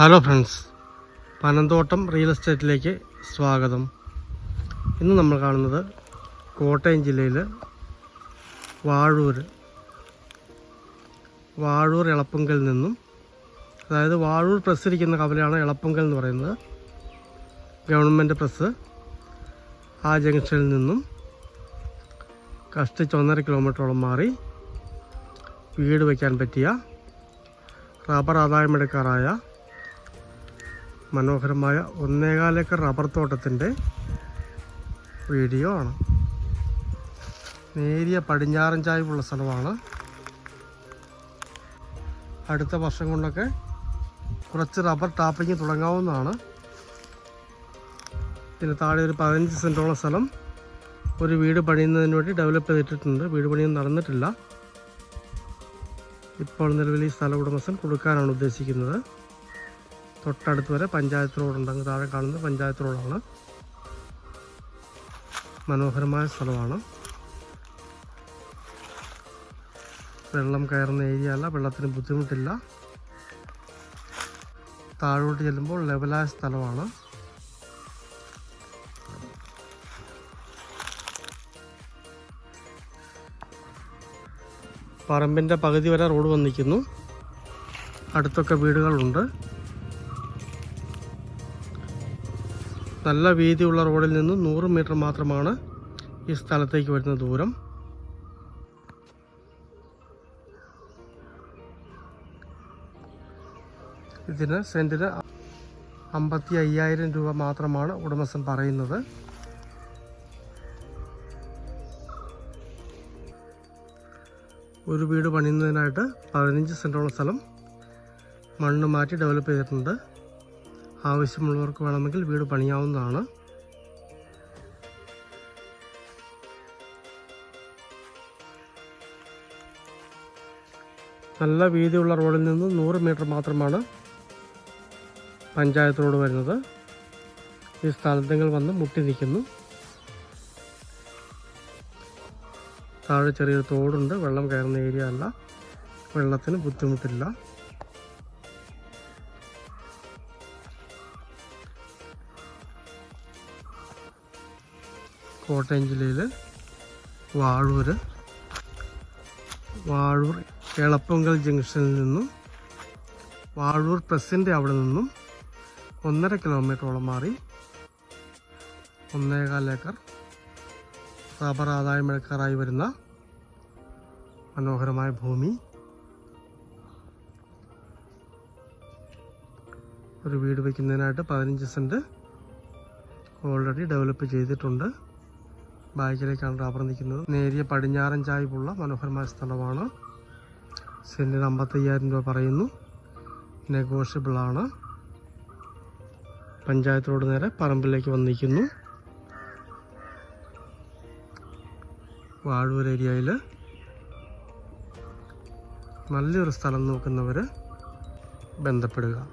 Hello friends Panamthottam real എസ്റ്റേറ്റിലേക്ക് സ്വാഗതം. ഇന്ന് നമ്മൾ കാണുന്നത് കോട്ടയം ജില്ലയിൽ വാഴൂർ. വാഴൂർ എളപ്പുങ്കൽ നിന്നും അതായത് വാഴൂർ പ്രസ് ഇരിക്കുന്ന കവലയാണ് എളപ്പുങ്കൽ എന്ന് പറയുന്നത്. ഗവൺമെന്റ് പ്രസ് ആ ജംഗ്ഷനിൽ നിന്നും കഷ്ടിച്ച് ഒന്നര കിലോമീറ്ററോളം മാറി വീട് വയ്ക്കാൻ പറ്റിയ റബ്ബർ ആദായമെടുക്കാറായ മനോഹരമായ ഒന്നേകാലേക്കർ റബ്ബർ തോട്ടത്തിന്റെ വീഡിയോ ആണ്. നേരിയ പടിഞ്ഞാറൻ ചായ്വുള്ള സ്ഥലമാണ്. അടുത്ത വർഷം കൊണ്ടൊക്കെ കുറച്ച് റബ്ബർ ടാപ്പിങ് തുടങ്ങാവുന്നതാണ്. ഇതിന് താഴെ ഒരു പതിനഞ്ച് സെന്റോളം സ്ഥലം ഒരു വീട് പണിയുന്നതിന് വേണ്ടി ഡെവലപ്പ് ചെയ്തിട്ടുണ്ട്. വീട് പണിയൊന്നും നടന്നിട്ടില്ല. ഇപ്പോൾ നിലവിൽ ഈ സ്ഥല ഉടമസ്ഥൻ കൊടുക്കാനാണ് ഉദ്ദേശിക്കുന്നത്. തൊട്ടടുത്ത് വരെ പഞ്ചായത്ത് റോഡുണ്ട് അങ്ങ് താഴെ കാണുന്നത് പഞ്ചായത്ത് റോഡാണ്. മനോഹരമായ സ്ഥലമാണ്. വെള്ളം കയറുന്ന ഏരിയ അല്ല. വെള്ളത്തിന് ബുദ്ധിമുട്ടില്ല. താഴോട്ട് ചെല്ലുമ്പോൾ ലെവലായ സ്ഥലമാണ്. പറമ്പിന്റെ പകുതി വരെ റോഡ് വന്നിരിക്കുന്നു. അടുത്തൊക്കെ വീടുകളുണ്ട്. നല്ല വീതിയുള്ള റോഡിൽ നിന്ന് നൂറ് മീറ്റർ മാത്രമാണ് ഈ സ്ഥലത്തേക്ക് വരുന്ന ദൂരം. ഇതിന് സെന്റിന് അമ്പത്തി അയ്യായിരം രൂപ മാത്രമാണ് ഉടമസ്ഥൻ പറയുന്നത്. ഒരു വീട് പണിയുന്നതിനായിട്ട് പതിനഞ്ച് സെന്റോളം സ്ഥലം മണ്ണ് മാറ്റി ഡെവലപ്പ് ചെയ്തിട്ടുണ്ട്. ആവശ്യമുള്ളവർക്ക് വേണമെങ്കിൽ വീട് പണിയാവുന്നതാണ്. നല്ല വീതിയുള്ള റോഡിൽ നിന്ന് നൂറ് മീറ്റർ മാത്രമാണ് പഞ്ചായത്ത് റോഡ് വരുന്നത്. ഈ സ്ഥലത്തെങ്കിൽ വന്ന് മുട്ടി നിൽക്കുന്നു. താഴെ ചെറിയൊരു തോടുണ്ട്. വെള്ളം കയറുന്ന ഏരിയ അല്ല. വെള്ളത്തിന് ബുദ്ധിമുട്ടില്ല. കോട്ടയം ജില്ലയിൽ വാഴൂർ വാഴൂർ എളപ്പൊങ്കൽ ജംഗ്ഷനിൽ നിന്നും വാഴൂർ പ്രസിന്റെ അവിടെ നിന്നും ഒന്നര കിലോമീറ്ററോളം മാറി ഒന്നേകാൽ ഏക്കർ റബ്ബർ ആദായമെടുക്കാറായി വരുന്ന മനോഹരമായ ഭൂമി. ഒരു വീട് വയ്ക്കുന്നതിനായിട്ട് പതിനഞ്ച് സെന്റ് ഓൾറെഡി ഡെവലപ്പ് ചെയ്തിട്ടുണ്ട്. ബാക്കിലേക്കാണ് റബ്ബർ നിൽക്കുന്നത്. നേരിയ പടിഞ്ഞാറൻ ചായ്വുള്ള മനോഹരമായ സ്ഥലമാണ്. സെന്റിന് അമ്പത്തയ്യായിരം രൂപ പറയുന്നു. നെഗോഷ്യബിളാണ് പഞ്ചായത്ത് റോഡ് നേരെ പറമ്പിലേക്ക് വന്നിരിക്കുന്നു. വാഴൂർ ഏരിയയിൽ നല്ലൊരു സ്ഥലം നോക്കുന്നവർ ബന്ധപ്പെടുക.